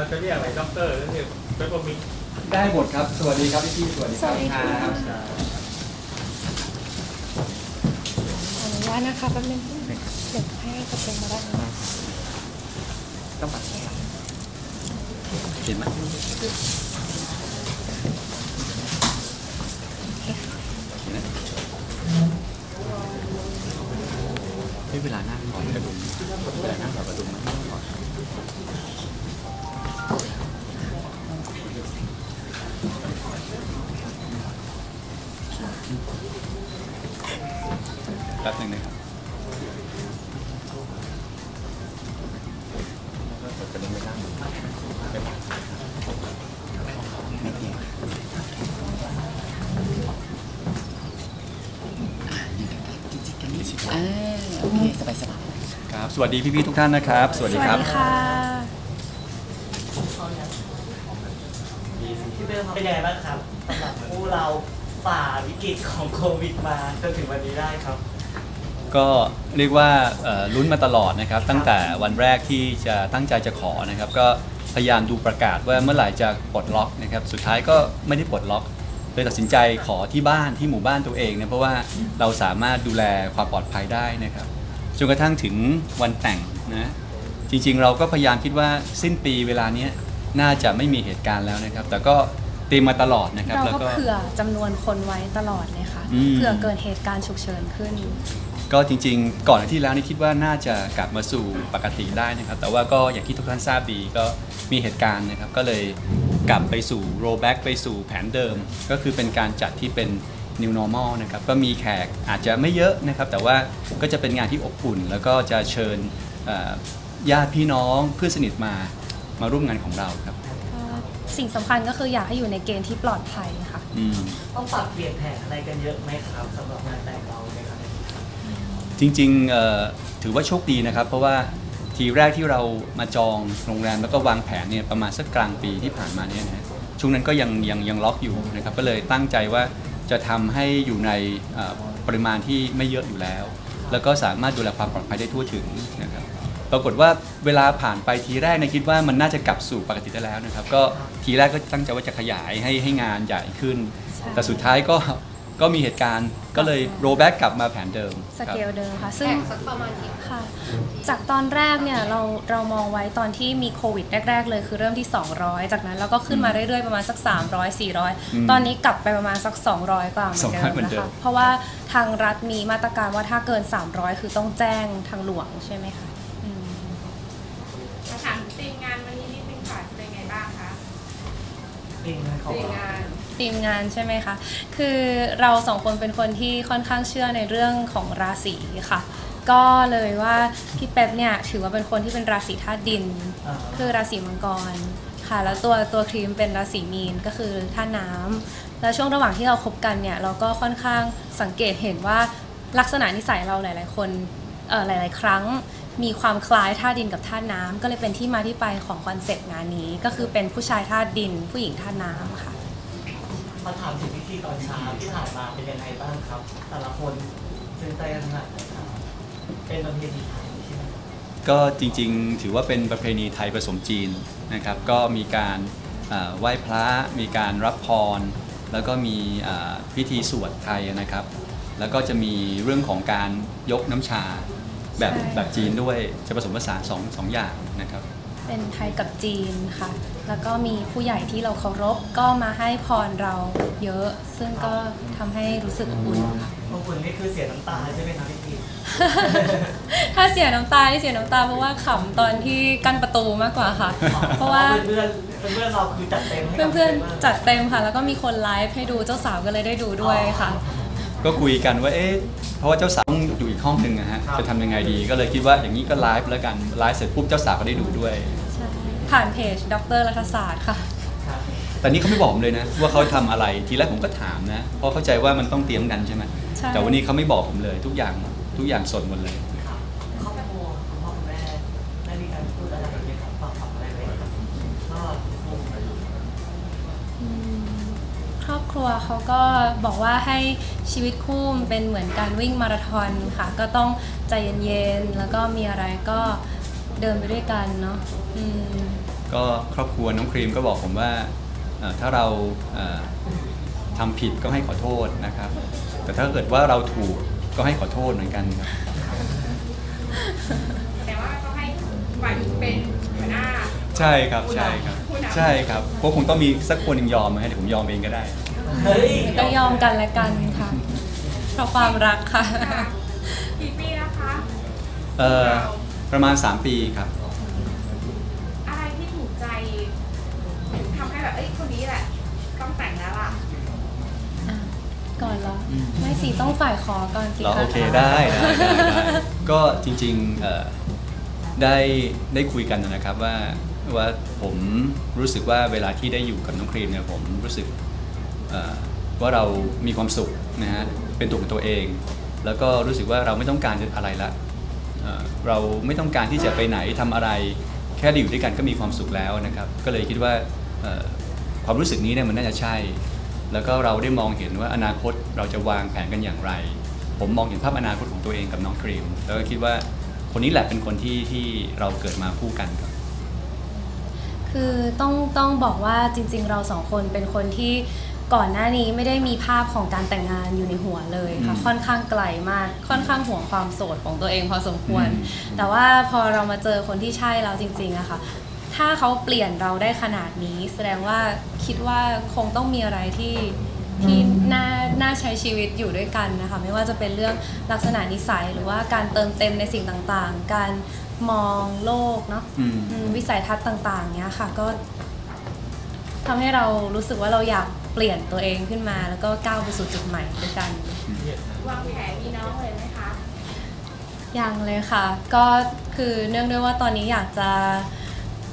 เราจะเรียกอะไรด็อกเตอร์หรือเรียกเป็นพวกมิกได้หมดครับ สวัสดีครับพี่ๆสวัสดีครับสวัสดีค่ะ รับขออนุญาตนะคะแป๊บนึงเดี๋ยวให้กระเตงมาได้ไหมต้องปัดเห็นไหม แป๊บหนึงนะครับแล้วก็กระดุมไม่นั่งไม่ปัดไม่เกี่ยวอ่าโอเคสบายสบายครับ สวัสดีพี่ๆทุกท่านนะครับ สวัสสดีวัสครับดีค่ะพี่เบลเป็นยังไงบ้างครับสำหรับผู้เราฝ่าวิกฤตของโควิดมาจนถึงวันนี้ได้ครับ ก็เรียกว่าเอ่อลุ้นมาตลอดนะครับ ตั้งแต่วันแรกที่จะตั้งใจจะขอนะครับ ก็พยายามดูประกาศว่าเมื่อไหร่จะปลดล็อกนะครับ สุดท้ายก็ไม่ได้ปลดล็อกเลยตัดสินใจขอที่บ้านที่หมู่บ้านตัวเองนะเพราะว่าเราสามารถดูแลความปลอดภัยได้นะครับจนกระทั่งถึงวันแต่งนะจริงๆ เราก็พยายามคิดว่าสิ้นปีเวลาเนี้ยน่าจะไม่มีเหตุการณ์แล้วนะครับ แต่ก็เตรียมมาตลอดนะครับ เราแล้วก็ก็เผื่อจำนวนคนไว้ตลอดเลยค่ะ อืม เผื่อเกิดเหตุการณ์ฉุกเฉินขึ้น ก็จริงๆ ก่อนที่แล้วนี่คิดว่าน่าจะกลับมาสู่ปกติได้นะครับ แต่ว่าก็อย่างที่ทุกท่านทราบดีก็มีเหตุการณ์นะครับ ก็เลยกลับไปสู่ rollback ไปสู่แผนเดิม ก็คือเป็นการจัดที่เป็น new normal นะครับ ก็มีแขกอาจจะไม่เยอะนะครับ แต่ว่าก็จะเป็นงานที่อบอุ่น แล้วก็จะเชิญเอ่อญาติพี่น้องเพื่อนสนิทมามาร่วมงานของเราครับก็สิ่งสำคัญก็คืออยากให้อยู่ในเกณฑ์ที่ปลอดภัยค่ะอืมต้องปรับเปลี่ยนแผนอะไรกันเยอะไหมครับสำหรับงานแต่งเราในครั้งนี้ จริงๆเอ่อถือว่าโชคดีนะครับ เพราะว่าทีแรกที่เรามาจองโรงแรมแล้วก็วางแผนเนี่ยประมาณสักกลางปีที่ผ่านมาเนี่ยนะฮะช่วงนั้นก็ยังยังยังล็อกอยู่นะครับก็เลยตั้งใจว่าจะทำให้อยู่ในเอ่อปริมาณที่ไม่เยอะอยู่แล้ว แล้วก็สามารถดูแลความปลอดภัยได้ทั่วถึงนะครับปรากฏว่าเวลาผ่านไปทีแรกเนยคิดว่ามันน่าจะกลับสู่ปกติได้แล้วนะครับ ก็ทีแรกก็ตั้งใจว่าจะขยายให้ให้งานใหญ่ขึ้น แต่สุดท้ายก็ ก็มีเหตุการณ์ก็เลยโรแบ็กกลับมาแผนเดิมสครับเกลเดิมค่ะซึ่ง สักประมาณค่ะ จากตอนแรกเนี่ยเราเรามองไว้ตอนที่มีโควิดแรก ๆ เลยคือเริ่มที่ 200 จากนั้นเราก็ขึ้นมาเรื่อยๆประมาณสัก 300อืม400 ตอนนี้กลับไปประมาณสัก 200 กว่าเหมือนเดิ200เหมืมอนนะเดิมคะเพราะว่าทางรัฐมีมาตรการว่าถ้าเกิน 300 คือต้องแจ้งทางหลวงใช่ไหมคะอืมมาถามทีมงานวันนี้นิดนึงค่ะเป็นไงบ้างคะปีงานของทีมเรางาน ทีมงานใช่ไหมคะ คือเราสองคนเป็นคนที่ค่อนข้างเชื่อในเรื่องของราศีค่ะ ก็เลยว่าพี่เป๊ปเนี่ยถือว่าเป็นคนที่เป็นราศีธาตุดิน อ่าคือราศีมังกรค่ะ แล้วตัวตัวครีมเป็นราศีมีนก็คือธาตุน้ำแล้วช่วงระหว่างที่เราคบกันเนี่ยเราก็ค่อนข้างสังเกตเห็นว่าลักษณะนิสัยเราหลาย ๆ คนเอ่อหลาย ๆ ครั้ง มีความคล้ายธาตุดินกับธาตุน้ำก็เลยเป็นที่มาที่ไปของคอนเซปต์งานนี้ ก็คือเป็นผู้ชายธาตุดิน ผู้หญิงธาตุน้ำค่ะ มาถามถึงพิธีตอนเช้าที่ผ่านมาเป็นยังไงบ้างครับ แต่ละคนซึ้งใจกันขนาดไหนครับเป็นประเพณีไทยใช่ไหมก็จริงๆ ถือว่าเป็นประเพณีไทยผสมจีนนะครับ ก็มีการเอ่อไหว้พระ มีการรับพร แล้วก็มีเอ่อพิธีสวดไทยนะครับ แล้วก็จะมีเรื่องของการยกน้ำชาแบบใช่ แบบจีนด้วยจะผสมผสานสองสองอย่างนะครับ เป็นไทยกับจีนค่ะ แล้วก็มีผู้ใหญ่ที่เราเคารพก็มาให้พรเราเยอะ ซึ่งก็ทำให้รู้สึกอบอุ่นค่ะ พวกคุณนี่คือเสียน้ำตาใช่ไหมครับพี่กิ๊กถ้าเสียน้ำตาที่เสียน้ำตาเพราะว่าขำตอนที่กั้นประตูมากกว่าค่ะ เพราะว่า เพื่อนๆเพื่อนๆเราคือจัดเต็มให้กับเพื่อนมากๆจัดเต็มค่ะ แล้วก็มีคนไลฟ์ให้ดูเจ้าสาวก็เลยได้ดูด้วยค่ะ ก็คุยกันว่าเอ๊ะเพราะว่าเจ้าสาวต้องอยู่อีกห้องหนึ่งนะฮะครับจะทำยังไงดีก็เลยคิดว่าอย่างนี้ก็ไลฟ์แล้วกันไลฟ์เสร็จปุ๊บเจ้าสาวก็ได้ดูด้วยใช่ ผ่านเพจดรรัฐศาสตร์ค่ะครับแต่นี่เขาไม่บอกผมเลยนะ ว่าเขาทำอะไรทีแรกผมก็ถามนะ เพราะเข้าใจว่ามันต้องเตรียมกันใช่ไหมใช่ แต่วันนี้เขาไม่บอกผมเลย ทุกอย่างทุกอย่างสดหมดเลย ครับครอบครัวคุณพ่อคุณแม่ได้มีการพูดอะไรกันไหมครับฝากฝังอะไรไหมครับก็คงอืมครอบครัวเขาก็บอกว่าให้ชีวิตคู่มันเป็นเหมือนการวิ่งมาราธอนค่ะ ก็ต้องใจเย็นๆ แล้วก็มีอะไรก็เดินไปด้วยกันเนาะอืม ก็ครอบครัวน้องครีมก็บอกผมว่าเอ่อถ้าเราเอ่อทำผิดก็ให้ขอโทษนะครับ แต่ถ้าเกิดว่าเราถูกก็ให้ขอโทษเหมือนกันครับแต่ว่าก็ให้ฝ่ายหญิงเป็นหัวหน้าใช่ครับใช่ครับผู้นำใช่ครับก็คงต้องมีสักคนหนึ่งยอมนะฮะเดี๋ยวผมยอมเองก็ได้เฮ้ยก็ยอมกันและกันค่ะเพราะความรักค่ะค่ะกี่ปีแล้วคะเอ่อประมาณ 3 ปีครับ หรอไม่สิต้องฝ่ายขอก่อนสิเราคะโอเคได้ได้ได้ได้ก็จริงๆเอ่อได้ได้คุยกันนะครับว่าว่าผมรู้สึกว่าเวลาที่ได้อยู่กับน้องครีมเนี่ยผมรู้สึกเอ่อว่าเรามีความสุขนะฮะเป็นตัวของตัวเอง แล้วก็รู้สึกว่าเราไม่ต้องการอะไรละเอ่อเราไม่ต้องการที่จะไปไหนทำอะไรแค่ได้อยู่ด้วยกันก็มีความสุขแล้วนะครับ ก็เลยคิดว่าเอ่อความรู้สึกนี้เนี่ยมันน่าจะใช่ แล้วก็เราได้มองเห็นว่าอนาคตเราจะวางแผนกันอย่างไร ผมมองเห็นภาพอนาคตของตัวเองกับน้องครีม แล้วก็คิดว่าคนนี้แหละเป็นคนที่ที่เราเกิดมาคู่กันครับ คือต้องต้องบอกว่าจริง ๆ เราสองคนเป็นคนที่ก่อนหน้านี้ไม่ได้มีภาพของการแต่งงานอยู่ในหัวเลยค่ะอืมค่อนข้างไกลมาก ค่อนข้างห่วงความโสดของตัวเองพอสมควรอืมแต่ว่าพอเรามาเจอคนที่ใช่แล้วจริงๆอะค่ะ ถ้าเขาเปลี่ยนเราได้ขนาดนี้ แสดงว่าคิดว่าคงต้องมีอะไรที่ที่น่าน่าใช้ชีวิตอยู่ด้วยกันนะคะ ไม่ว่าจะเป็นเรื่องลักษณะนิสัยหรือว่าการเติมเต็มในสิ่งต่างๆ การมองโลกเนาะอืมอืมวิสัยทัศน์ต่างๆเนี้ยค่ะก็ทำให้เรารู้สึกว่าเราอยากเปลี่ยนตัวเองขึ้นมา แล้วก็ก้าวไปสู่จุดใหม่ด้วยกันวางแผนมีน้องเลยไหมคะยังเลยค่ะ ก็คือเนื่องด้วยว่าตอนนี้อยากจะ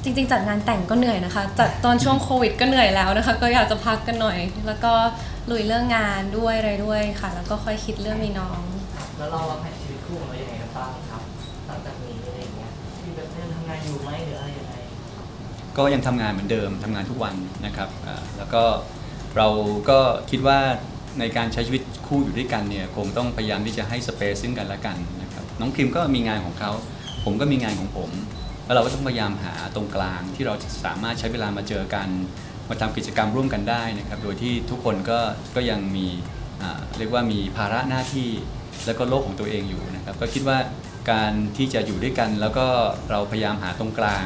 จริงๆ จัดงานแต่งก็เหนื่อยนะคะ จัดตอนช่วงโควิดก็เหนื่อยแล้วนะคะ ก็อยากจะพักกันหน่อย แล้วก็ลุยเรื่องงานด้วยอะไรด้วยค่ะ แล้วก็ค่อยคิดเรื่องมีน้อง แล้วเราวางแผนชีวิตคู่ของเรายังไงกันบ้างครับหลังจากนี้อะไรอย่างเงี้ยที่แบบยังทำงานอยู่ไหมหรืออะไรยังไงก็ยังทำงานเหมือนเดิมทำงานทุกวันนะครับอ่าแล้วก็เราก็คิดว่าในการใช้ชีวิตคู่อยู่ด้วยกันเนี่ยคงต้องพยายามที่จะให้สเปซซึ่งกันและกันนะครับน้องครีมก็มีงานของเขา ผมก็มีงานของผม แล้วเราก็ต้องพยายามหาตรงกลางที่เราสามารถใช้เวลามาเจอกัน มาทำกิจกรรมร่วมกันได้นะครับโดยที่ทุกคนก็ก็ยังมีเรียกว่ามีภาระหน้าที่แล้วก็โลกของตัวเองอยู่นะครับก็คิดว่าการที่จะอยู่ด้วยกัน แล้วก็เราพยายามหาตรงกลาง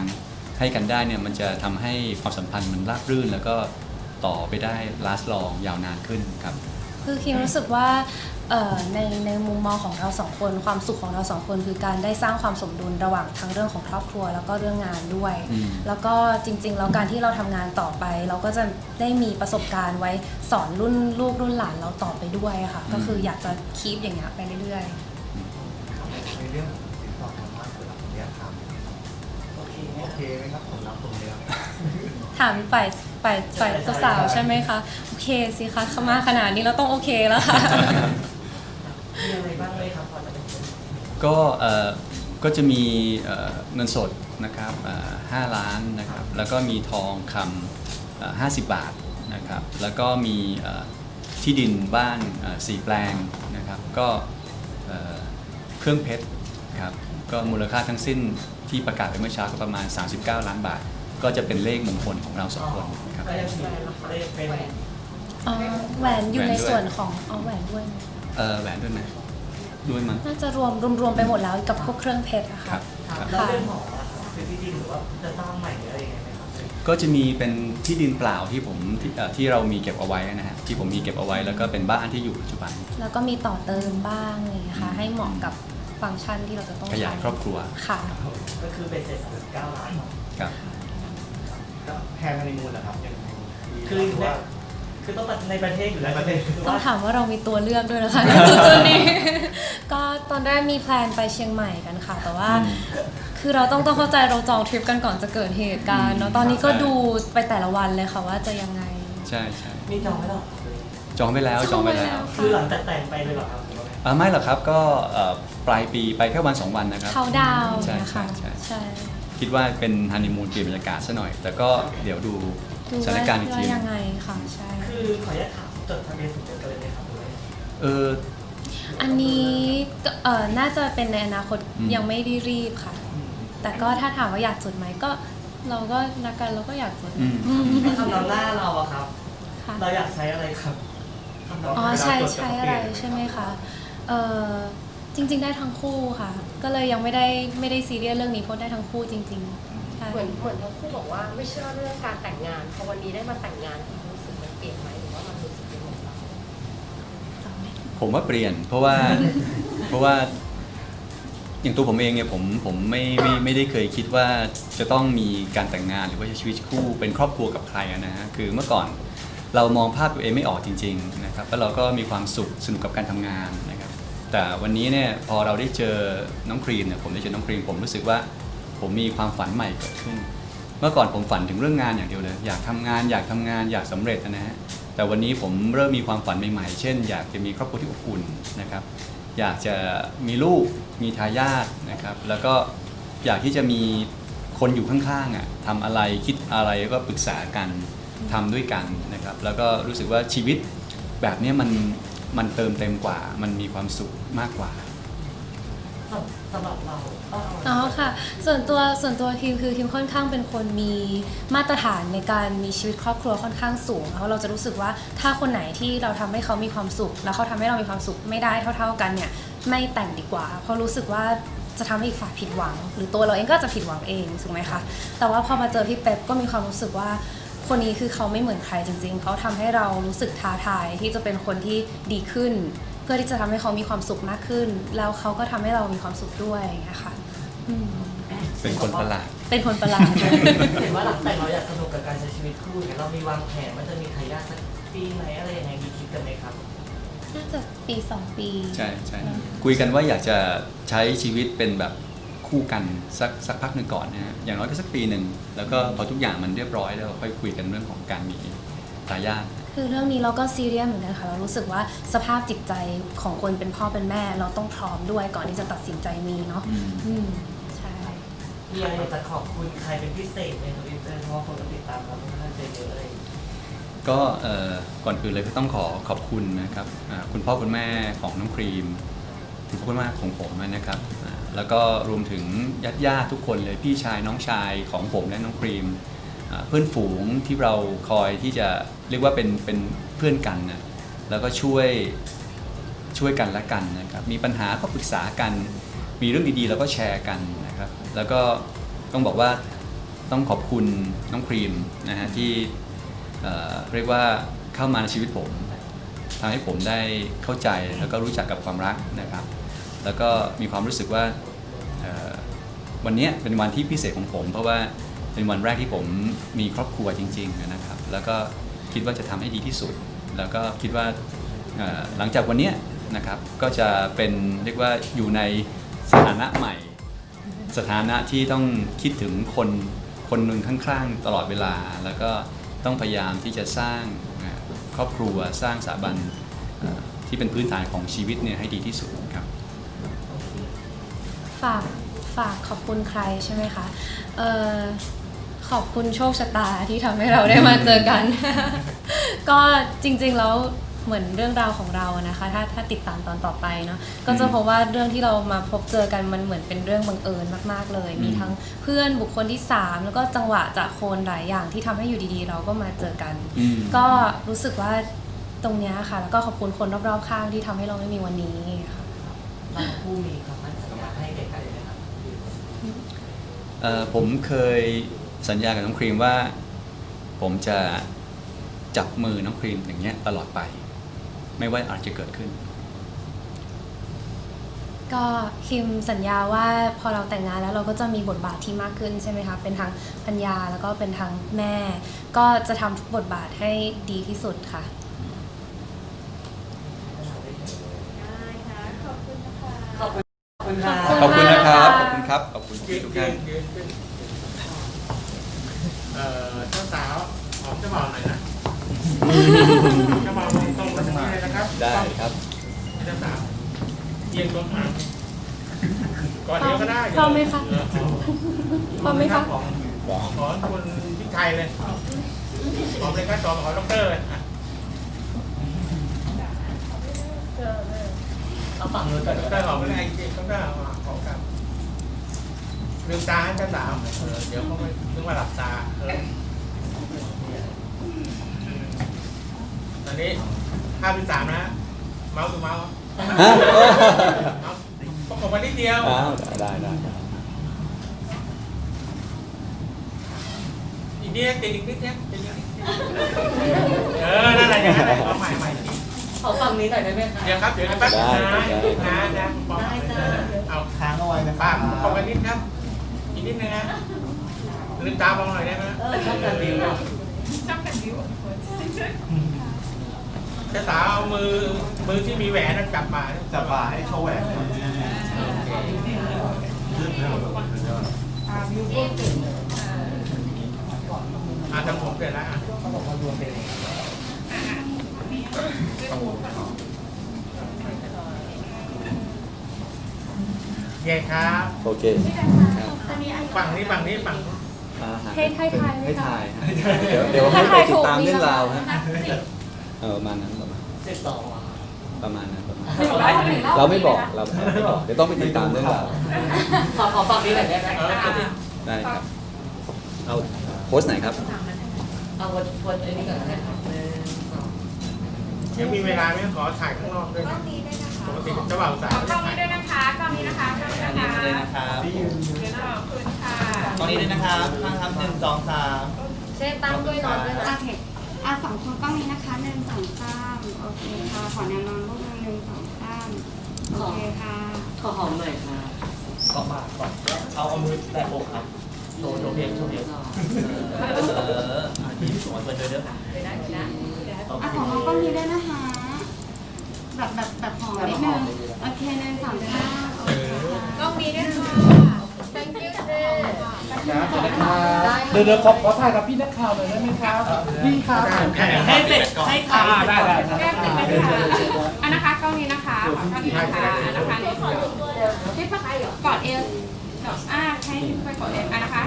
ให้กันได้เนี่ยมันจะทำให้ความสัมพันธ์มันราบรื่น แล้วก็ต่อไปได้ last long ยาวนานขึ้นครับ คือคิมรู้สึกว่าเอ่อในในมุมมองของเราสองคนความสุขของเราสองคนคือการได้สร้างความสมดุลระหว่างทั้งเรื่องของครอบครัว แล้วก็เรื่องงานด้วยอืมแล้วก็จริง ๆ แล้วการที่เราทำงานต่อไป เราก็จะได้มีประสบการณ์ไว้สอนรุ่นลูกรุ่นหลานเราต่อไปด้วยอะค่ะก็คืออยากจะคีปอย่างเงี้ยไปเรื่อยในเรื่องสินสอดทางบ้านคือรับผมอยากถามโอเคไหมโอครับเคไหมครับผมรับตรงนี้ครับๆถามฝ่าย ฝ่ายฝ่ายสาวๆใช่ไหมคะโอเคสิคะขมาขนาดนี้เราต้องโอเคแล้วค่ะ มีอะไรบ้างไหมครับพอจะเป็นก็เอ่อก็จะมีเอ่อเงินสดนะครับเอ่อ5ล้านนะครับแล้วก็มีทองคำเอ่อ50 บาทนะครับแล้วก็มีเอ่อที่ดินบ้านเอ่อสี่แปลงนะครับก็เอ่อเครื่องเพชรครับก็มูลค่าทั้งสิ้นที่ประกาศไปเมื่อเช้าก็ประมาณ 39 ล้านบาท ก็จะเป็นเลขมงคลของเราสองคนครับ ก็ยังมีเลขเป็นอ๋อแหวนอยู่ในแหวนด้วย ส่วนของอ๋อแหวนด้วยไหมเออแหวนด้วยไหมด้วยมั้งน่าจะรวมรวมๆไปหมดแล้วกับพวกเครื่องเพชรอะครัค่ะบครับครับ แล้วเรื่องหออะครับคือที่ดินหรือว่าจะสร้างใหม่หรืออะไรยังไงไหมครับก็จะมีเป็นที่ดินเปล่าที่ผมที่เอ่อที่เรามีเก็บเอาไว้นะฮะที่ผมมีเก็บเอาไว้แล้วก็เป็นบ้านที่อยู่ปัจจุบัน แล้วก็มีต่อเติมบ้างอะไรอย่างเงี้ยค่ะ ให้เหมาะกับฟังก์ชันที่เราจะต้องขยายใช้ครอบครัวค่ะ ก็คือเป็นเศษ39ล้านเนาะ ครับ แล้วแพนฮันนีมูนเหรอครับยังไงมีคือว่า คือต้องในประเทศอยู่แล้วในประเทศ คือต้อว่างถามว่าเรามีตัวเลือกด้วยนะคะในจุดๆนี้ ก็ตอนแรกมีแพลนไปเชียงใหม่กันค่ะ แต่ว่าอืมคือเราต้องต้องเข้าใจเราจองทริปกันก่อนจะเกิดเหตุการณ์เนาะตอนนี้ก็ดูไปแต่ละวันเลยค่ะว่าจะยังไง ใช่ใช่มีจองไว้หรอจองไปแล้วจองไปแล้ว คือหลังจากแต่งไปเลยเหรอครับหรือว่าไงอ่าไม่หรอกครับก็เอ่อปลายปีไปแค่วันสองวันนะครับ เขาดาวน์ใช่นะคะใช่ใช่ ใช่ คิดว่าเป็นฮันนีมูนเปลี่ยนบรรยากาศซะหน่อย แต่ก็เดี๋ยวดูดูสถานการณ์อีกว่าทีหนึ่ยังงไงค่ะใช่คือขออนุญาตถามจดทะเบียนสมรสกันเลยไหมครับหรือว่าเออ อันนี้ก็เอ่อน่าจะเป็นในอนาคตอืม ยังไม่ได้รีบค่ะ แต่ก็ถ้าถามว่าอยากจดไหมก็ เราก็นักกันเราก็อยากจดอืมอืมแล้วคำนำหน้าเราอะครับ ค่ะ เราอยากใช้อะไรครับคำนำหอ๋อน้าใช่ใช้อะไรใช่ไหมคะเออ จริง ๆ ได้ทั้งคู่ค่ะ ก็เลยยังไม่ได้ไม่ได้ซีเรียสเรื่องนี้เพราะได้ทั้งคู่จริงๆใช่เหมือนเหมือนทั้งคู่บอกว่าไม่เชื่อเรื่องการแต่งงานพอวันนี้ได้มาแต่งงานรู้สึกมันเปลี่ยนไหมหรือว่ามันรู้สึกเป็นเหมือนเราผมว่าเปลี่ยน เพราะว่าเพราะว่าอย่างตัวผมเองเนี่ยผมผมไม่ไม่ไม่ได้เคยคิดว่าจะต้องมีการแต่งงานหรือว่าใช้ชีวิตคู่เป็นครอบครัวกับใครอะนะฮะคือเมื่อก่อนเรามองภาพตัวเองไม่ออกจริง ๆ นะครับแล้วเราก็มีความสุขสนุกกับการทำงานนะครับ แต่วันนี้เนี่ยพอเราได้เจอน้องครีมเนี่ยผมได้เจอน้องครีมผมรู้สึกว่าผมมีความฝันใหม่เกิดขึ้น เมื่อก่อนผมฝันถึงเรื่องงานอย่างเดียวเลยอยากทำงานอยากทำงานอยากสำเร็จนะฮะแต่วันนี้ผมเริ่มมีความฝันใหม่ๆ เช่น อยากจะมีครอบครัวที่อบอุ่นนะครับอยากจะมีลูกมีทายาทนะครับแล้วก็อยากที่จะมีคนอยู่ข้างๆอะทำอะไรคิดอะไรก็ปรึกษากันทำด้วยกันนะครับแล้วก็รู้สึกว่าชีวิตแบบนี้มัน มันเติมเต็มกว่า มันมีความสุขมากกว่า สำสำหรับเราเอ๋อค่ะ ส่วนตัวส่วนตัวคิมคือคิมค่อนข้างเป็นคนมีมาตรฐานในการมีชีวิตครอบครัวค่อนข้างสูงแล้วเราจะรู้สึกว่าถ้าคนไหนที่เราทำให้เขามีความสุข แล้วเขาทำให้เรามีความสุขไม่ได้เท่า ๆกันเนี่ย ไม่แต่งดีกว่า เพราะรู้สึกว่าจะทำให้อีกฝ่ายผิดหวัง หรือตัวเราเองก็จะผิดหวังเองถูกไหมคะแต่ว่าพอมาเจอพี่เป๊ปก็มีความรู้สึกว่า คนนี้คือเขาไม่เหมือนใครจริง ๆ เขาทำให้เรารู้สึกท้าทายที่จะเป็นคนที่ดีขึ้น เพื่อที่จะทำให้เขามีความสุขมากขึ้น แล้วเขาก็ทำให้เรามีความสุขด้วยอย่างเงี้ยค่ะอืมเป็นคนประหลาด เป็นคนประหลาดเห็นว่าหลังแต่งเราอยากสนุกกับการใช้ชีวิตคู่เนี่ยเรามีวางแผนว่าจะมีทายาทสักปีไหนอะไรยังไงมีคิดกันไหมครับน่าจะปีสองปี ใช่ใช่คุยกันว่าอยากจะใช้ชีวิตเป็นแบบ คู่กันสักสักพักหนึ่งก่อนนะฮะอย่างน้อยก็สักปีหนึ่งแล้วก็พอทุกอย่างมันเรียบร้อยแล้วเราค่อยคุยกันเรื่องของการมีทายาท คือเรื่องนี้เราก็ซีเรียสเหมือนกันค่ะ เรารู้สึกว่าสภาพจิตใจของคนเป็นพ่อเป็นแม่ เราต้องพร้อมด้วยก่อนที่จะตัดสินใจมีเนาะอืม อืมใช่ มีอะไรอยากจะขอบคุณใครเป็นพิเศษในทวิตเตอร์เพราะว่าคนก็ติดตามเราค่อนข้างจะเยอะเลย ก็เอ่อก่อนอื่นเลยก็ต้องขอขอบคุณนะครับอ่าคุณพ่อคุณแม่ของน้องครีม คุณพ่อคุณแม่ของผมนะครับอ่า แล้วก็รวมถึงญาติญาติทุกคนเลยพี่ชายน้องชายของผมและน้องครีม เพื่อนฝูงที่เราคอยที่จะเรียกว่าเป็นเป็นเพื่อนกันนะแล้วก็ช่วยช่วยกันและกันนะครับมีปัญหาก็ปรึกษากัน มีเรื่องดีๆเราก็แชร์กันนะครับแล้วก็ต้องบอกว่าต้องขอบคุณน้องครีมนะฮะที่เเรียกว่าเข้ามาในชีวิตผมทำให้ผมได้เข้าใจแล้วก็รู้จักกับความรักนะครับ แล้วก็มีความรู้สึกว่าวันนี้เป็นวันที่พิเศษของผม เพราะว่าเป็นวันแรกที่ผมมีครอบครัวจริงๆนะครับ แล้วก็คิดว่าจะทำให้ดีที่สุด แล้วก็คิดว่าหลังจากวันนี้นะครับก็จะเป็นเรียกว่าอยู่ในสถานะใหม่ สถานะที่ต้องคิดถึงคนคนหนึ่งข้างๆตลอดเวลา แล้วก็ต้องพยายามที่จะสร้างครอบครัวสร้างสถาบันที่เป็นพื้นฐานของชีวิตเนี่ยให้ดีที่สุดครับ ฝากฝากขอบคุณใครใช่ไหมคะเอ่อขอบคุณโชคชะตาที่ทำให้เราได้มาเจอกัน ก็จริงๆแล้วเหมือนเรื่องราวของเราอะนะคะ ถ้าถ้าติดตามตอนต่อไปเนาะก็จะพบว่าเรื่องที่เรามาพบเจอกันมันเหมือนเป็นเรื่องบังเอิญมากๆเลย มีทั้งเพื่อนบุคคลที่สามแล้วก็จังหวะจากโคนหลายอย่างที่ทำให้อยู่ดีๆ เราก็มาเจอกันอืมก็รู้สึกว่าตรงเนี้ยค่ะ แล้วก็ขอบคุณคนรอบๆข้างที่ทำให้เราไม่มีวันนี้ค่ะเราคู่มีคำมั่นสัญญาให้แก่กันไหมครับ เอ่อ ผมเคยสัญญากับน้องครีมว่า ผมจะจับมือน้องครีมอย่างเงี้ยตลอดไป ไม่ว่าอาจจะเกิดขึ้น ก็คิมสัญญาว่าพอเราแต่งงานแล้วเราก็จะมีบทบาทที่มากขึ้นใช่ไหมคะเป็นทางพัญญาแล้วก็เป็นทางแม่ ก็จะทำทุกบทบาทให้ดีที่สุดค่ะ ได้ค่ะขอบคุณนะคะ ขอบคุณคุณครับขอบคุณ นะครับขขออบบคุคุณณคครัรับบขอบคุณยืนทุกยืท่านนยืนขึ้นเอ่อเจ้าสาวหอมเจ้าบ่าวหน่อยนะเจ้าบ่าวมองตรงมาทางนี้เลยนะครับได้ครับเจ้าสาวเอียงตัวหางก่อนเดียวก็ได้พร้อมไหมคะเออพร้อมไหมคะขอคุณพิไทยเลยขอเลยครับต่อขอดอกเตอร์เลยอะเอาฝั่งนู้นก่อนดก็อกเตได้อร์ขอไม่ได้จริงๆดอกเตอร์เอามาขอกัน ลืมตาให้เจ้าสาวเออเดี๋ยวเขาไม่นึกว่าหลับตาเออตอนนี้ภาพที่สามนะ เมาส์คือเมาส์ฮะเมาส์ประกบมานิดเดียวอ้าวได้ได้ได้อีกนิดติดอีกนิดเนี้ยติดอีกนิดเออนั่นแหละอย่างนั้นแหละเอาใหม่ใหม่ขอฝั่งนี้หน่อยได้ไหมครับเดี๋ยวครับเดี๋ยวนะแป๊บนึงนะนะนะปอมเอาค้างเอาไว้นะคปารักบปอกกันนิดครับ กนิดนึงนะลืมตามองหน่อยได้ไหมเออชอบการบิวอะชอบแต่งนิ้วเจ้าสาวเอามือมือที่มีแหวนนั้นจับมาจะบ่าให้โชว์แหวนก่อนอ่าทำผมเสร็จแล้วอะเขาบอกว่ารวมเป็น เย้ครับโอเคฝั่งนี้ฝั่งนี้ฝั่งนู้นให้ให้ทายไหมให้คะ ถ่ายฮะเดี๋ยวเดี๋ยวให้ไปติดตามเรื่องราวฮะเออประมาณนั้นประมาณสิบสองอะประมาณนั้นประมาณหนึ่งร้อยหนึ่งรอบเราไม่บอกเราไม่บอกเดี๋ยวต้องไปติดตามเรื่องราวขอขอฝั่งนี้หน่อยได้ไหมเออเอาดิได้ครับเอาโพสต์ไหนครับ เอาวันวันไอ้นี้ก่อนนะครับหนึ่งสอง ยังมีเวลาไหมขอถ่ายข้างนอกด้วยนะ ปกติเจ้าบ่าวสาวกล้จะองถ่านี้ยด้วยนะคะกล้องนี้นะคะกล้องนี้นะคะเลยนะครับเดี๋ยวขอบคุณค่ะตอนนี้เลยนะครับข้างครับหนึ่งสองสามเช่ตั้งด้วยนอนด้วยนะโอเคอะสองคนกล้องนี้นะคะหนึ่งสองสามโอเคค่ะ ขอแนวนอนรูปหนึ่งหนึ่งสองสามโอเคค่ะ ขอหอมหน่อยครับขอปากก่อนเอาเอามือแตะอกครับโชว์โชว์เพลงโชว์เพลงเอออะที่สวยเปิดเลยเด้อเดี๋ยวนะเดี๋ยวนะเดี๋ยวให้อะขอมองกล้องนี้ด้วยนะคะ แบบแบบแบบหอมนิดนึงโอเคหนึ่งสองสามโอเคค่ะกล้องนี้ด้วยค่ะ thank you เจ้เดี๋ยวเดี๋ยวขอขอถ่ายกับพี่นักข่าวหน่อยได้ไหมครับพี่ครับให้เสร็จให้ถ่ายได้ได้แก้มติดไหมคะอันนะคะกล้องนี้นะคะขอกล้องนี้นะคะอันนะคะเนี่ยที่พักกอดเอวกอดอ่าให้ไปกอดเอวอันนะคะ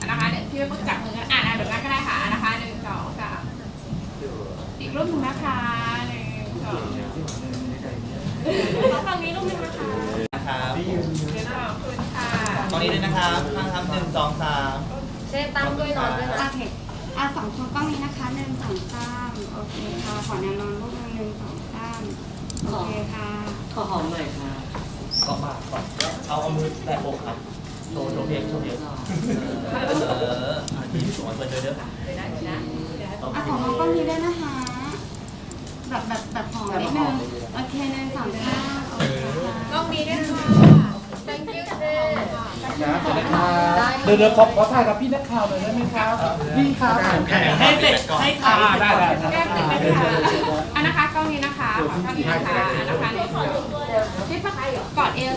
อันนะคะเดี๋ยวพี่ก็จับมือกันอ่าเดี๋ยวนั้นก็ได้ค่ะอันนะคะหนึ่งสองสามอีกรูปหนึ่งนะคะหนึ่งสอง ขอฝั่งนี้รูปหนึ่งนะคะนะครับเดี๋ยวขอบคุณค่ะตอนนี้เลยนะครับข้างครับหนึ่งสองสามเช่ตั้งด้วยนอนด้วยโอนะเคอะสองคนกล้องนี้นะคะหนึ่งสองสามโอเคค่ะ ขอแนวนอนรูปหนึ่งหนึ่งสองสามโอเคค่ะ ขอหอมหน่อยครับขอปากก่อนเอาเอามือแตะอกครับโชว์โชว์เพลงโชว์เพลงเอออะที่สวยเปิดเลยเด้อ เดี๋ยวนะเดี๋ยวนะเดี๋ยวให้อะขอมองกล้องนี้ด้วยนะคะ แบบแบบแบบหอมนิดนึงโอเคหนึ่งสองสามโอเคค่ะกล้องนี้ด้วยค่ะ thank you เจ้เดี๋ยวเดี๋ยวขอขอถ่ายกับพี่นักข่าวหน่อยได้ไหมครับ พี่ครับให้เสร็จให้ถ่ายได้ได้แก้มติดไหมคะอันนะคะกล้องนี้นะคะขอกล้องนี้นะคะอันนะคะเนี่ยที่พักกอดเอว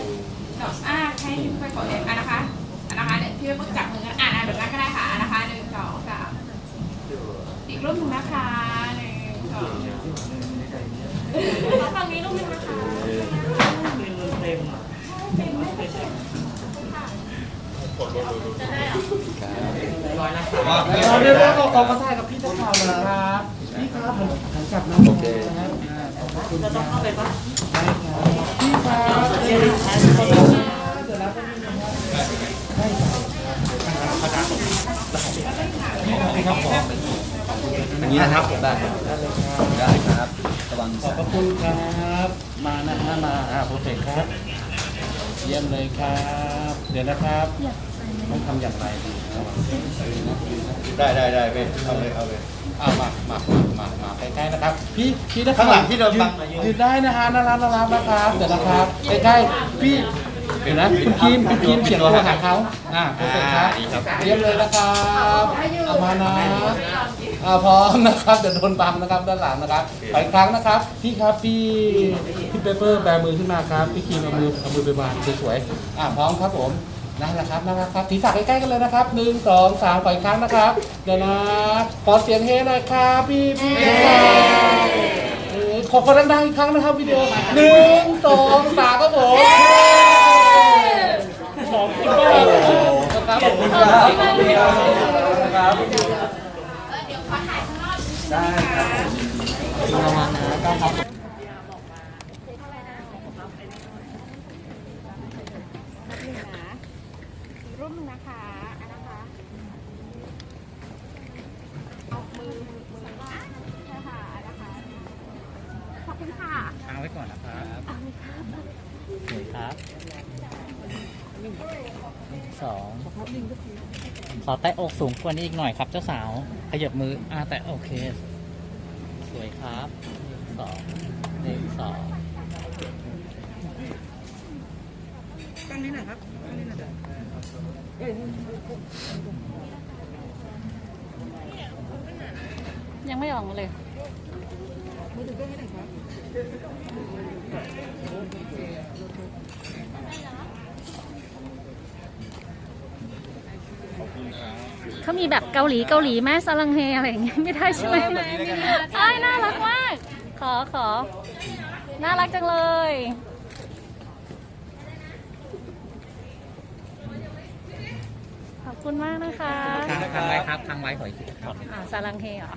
กอดอ่าให้ไปกอดเอวอันนะคะอันนะคะเดี๋ยวพี่ก็จับมือกันอ่าเดี๋ยวนั้นก็ได้ค่ะอันนะคะหนึ่งสองสามอีกรูปหนึ่งนะคะหนึ่งสองขอ ฝั่งนี้รูปหนึ่งนะคะเต็มอะร้อยนะครับเราเรียกว่าขอขอขอถ่ายกับพี่นักข่าวหน่อยครับพี่ครับผมผมกลับมาโอเคจะต้องเข้าไปปะพี่ครับเดี๋ยวเดี๋ยวรับให้ครับ อย่างนี้นะครับได้ครับได้ครับระวังขอบพระคุณครับ มานะฮะมาอ่าโปรเฟกครับ เยี่ยมเลยครับ เดี๋ยวนะครับ ต้องทำอย่างไรดีครับได้ได้ได้เว้ยเอาเลยเอาเลยเอามามามามาใกล้ๆนะครับ พี่พี่นะครัข้างหลังที่โดนบังมายืน ยืนได้นะฮะน่ารักน่ารักนะครับ เดี๋ยวนะครับใกล้ๆพี่ เดี๋ยวนะคุณคิมคุณคิมเฉียงตัวหาเขาอ่าโอเคครับ เยี่ยมเลยนะครับเอามานะ อ่าพร้อมนะครับเดี๋ยวโดนบังนะครับด้านหลังนะครับไปอีกครั้งนะครับ พี่ครับพี่พี่เปเปอร์แบมือขึ้นมาครับพี่คิมเอามือเอามือไปวางสวยๆอ่าพร้อมครับผมนั่นแหละครับนั่นแหละครับทีสักใกล้ๆกันเลยนะครับหนึ่งสองสามขออีกครั้งนะครับเดี๋ยวนะขอเสียงเฮหน่อยครับพี่พี่เออขอคนดังๆอีกครั้งนะครับวิดีโอหนึ่งสองสามครับผมขอบคุณมากนะครับผม ครับ ได้ครับระวังนะก็ครับรูปหนึ่งนะคะอันนะคะเอามือมือมือว่าใช่ค่ะอันนะคะขอบคุณค่ะค้างไว้ก่อนนะครับสวยครับ สองขอแตะอกสูงกว่านี้อีกหน่อยครับ เจ้าสาว ขยับมืออ่าแตะโอเค สวยครับสองหนึ่งสองยังไม่ออกมาเลย เขามีแบบเกาหลีเกาหลีแม่สลังเฮอะไรอย่างเงี้ยไม่ได้ใช่ไหมใช่น่ารักมาก ขอขอ น่ารักจังเลย ขอบคุณมากนะคะ ทางทางไว้ครับทางไว้ขออีกทีครับ อ่าสลังเฮเหรอ